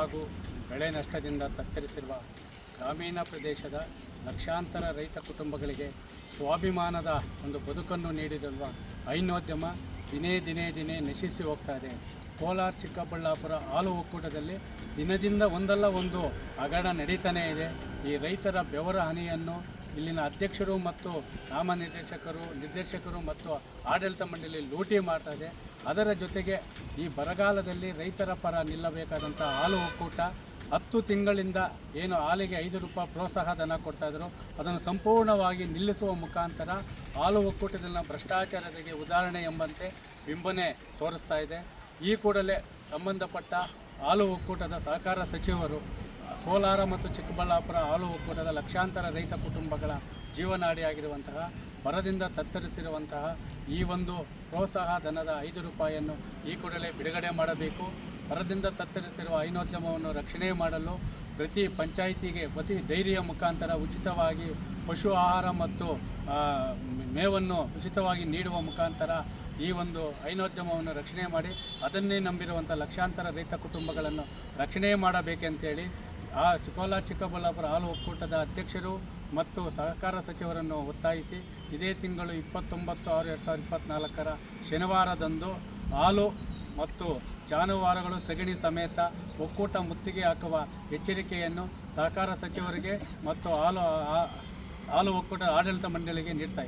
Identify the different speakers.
Speaker 1: ಬರದಿಂದ ತತ್ತರಿಸಿರುವ ಗ್ರಾಮೀಣ ಪ್ರದೇಶದ ಲಕ್ಷಾಂತರ ರೈತ ಕುಟುಂಬಗಳಿಗೆ ಸ್ವಾಭಿಮಾನದ ಒಂದು ಬದುಕನ್ನು ನೀಡಿರುವ ಹೈನೋದ್ಯಮ ದಿನೇ ದಿನೇ ದಿನೇ ನಶಿಸಿ ಹೋಗ್ತಾ ಇದೆ. ಕೋಲಾರ ಚಿಕ್ಕಬಳ್ಳಾಪುರ ಹಾಲು ಒಕ್ಕೂಟದಲ್ಲಿ ದಿನದಿಂದ ಒಂದಲ್ಲ ಒಂದು ಹಗರಣ ನಡೀತಾನೇ ಇದೆ. ಈ ರೈತರ ಬೆವರ ಹನಿಯನ್ನು ಇಲ್ಲಿನ ಅಧ್ಯಕ್ಷರು ಮತ್ತು ನಾಮನಿರ್ದೇಶಕರು, ನಿರ್ದೇಶಕರು ಮತ್ತು ಆಡಳಿತ ಮಂಡಳಿ ಲೂಟಿ ಮಾಡ್ತಾ ಇದೆ. ಅದರ ಜೊತೆಗೆ ಈ ಬರಗಾಲದಲ್ಲಿ ರೈತರ ಪರ ನಿಲ್ಲಬೇಕಾದಂಥ ಹಾಲು ಒಕ್ಕೂಟ ಹತ್ತು ತಿಂಗಳಿಂದ ಏನು ಹಾಲಿಗೆ ಐದು ರೂಪಾಯಿ ಪ್ರೋತ್ಸಾಹ ಧನ ಕೊಡ್ತಾಯಿದ್ರು ಅದನ್ನು ಸಂಪೂರ್ಣವಾಗಿ ನಿಲ್ಲಿಸುವ ಮುಖಾಂತರ ಹಾಲು ಒಕ್ಕೂಟದಲ್ಲಿನ ಭ್ರಷ್ಟಾಚಾರದಿಗೆ ಉದಾಹರಣೆ ಎಂಬಂತೆ ಬಿಂಬನೆ ತೋರಿಸ್ತಾ ಇದೆ. ಈ ಕೂಡಲೇ ಸಂಬಂಧಪಟ್ಟ ಹಾಲು ಒಕ್ಕೂಟದ ಸಹಕಾರ ಸಚಿವರು ಕೋಲಾರ ಮತ್ತು ಚಿಕ್ಕಬಳ್ಳಾಪುರ ಹಾಲು ಒಕ್ಕೂಟದ ಲಕ್ಷಾಂತರ ರೈತ ಕುಟುಂಬಗಳ ಜೀವನಾಡಿಯಾಗಿರುವಂತಹ, ಬರದಿಂದ ತತ್ತರಿಸಿರುವಂತಹ ಈ ಒಂದು ಪ್ರೋತ್ಸಾಹ ಧನದ ಐದು ರೂಪಾಯಿಯನ್ನು ಈ ಕೂಡಲೇ ಬಿಡುಗಡೆ ಮಾಡಬೇಕು. ಬರದಿಂದ ತತ್ತರಿಸಿರುವ ಹೈನೋದ್ಯಮವನ್ನು ರಕ್ಷಣೆ ಮಾಡಲು ಪ್ರತಿ ಪಂಚಾಯಿತಿಗೆ, ಪ್ರತಿ ಡೈರಿಯ ಮುಖಾಂತರ ಉಚಿತವಾಗಿ ಪಶು ಆಹಾರ ಮತ್ತು ಮೇವನ್ನು ಉಚಿತವಾಗಿ ನೀಡುವ ಮುಖಾಂತರ ಈ ಒಂದು ಹೈನೋದ್ಯಮವನ್ನು ರಕ್ಷಣೆ ಮಾಡಿ, ಅದನ್ನೇ ನಂಬಿರುವಂಥ ಲಕ್ಷಾಂತರ ರೈತ ಕುಟುಂಬಗಳನ್ನು ರಕ್ಷಣೆ ಮಾಡಬೇಕಂತೇಳಿ ಆ ಚಿಕ್ಕೋಲಾ ಚಿಕ್ಕಬಳ್ಳಾಪುರ ಹಾಲು ಒಕ್ಕೂಟದ ಅಧ್ಯಕ್ಷರು ಮತ್ತು ಸಹಕಾರ ಸಚಿವರನ್ನು ಒತ್ತಾಯಿಸಿ ಇದೇ ತಿಂಗಳು ಇಪ್ಪತ್ತೊಂಬತ್ತು ಆರು ಎರಡು ಸಾವಿರದ ಇಪ್ಪತ್ತ್ನಾಲ್ಕರ ಶನಿವಾರದಂದು ಹಾಲು ಮತ್ತು ಜಾನುವಾರುಗಳು ಸಗಣಿ ಸಮೇತ ಒಕ್ಕೂಟ ಮುತ್ತಿಗೆ ಹಾಕುವ ಎಚ್ಚರಿಕೆಯನ್ನು ಸಹಕಾರ ಸಚಿವರಿಗೆ ಮತ್ತು ಹಾಲು ಹಾಲು ಒಕ್ಕೂಟ ಆಡಳಿತ ಮಂಡಳಿಗೆ ನೀಡ್ತಾ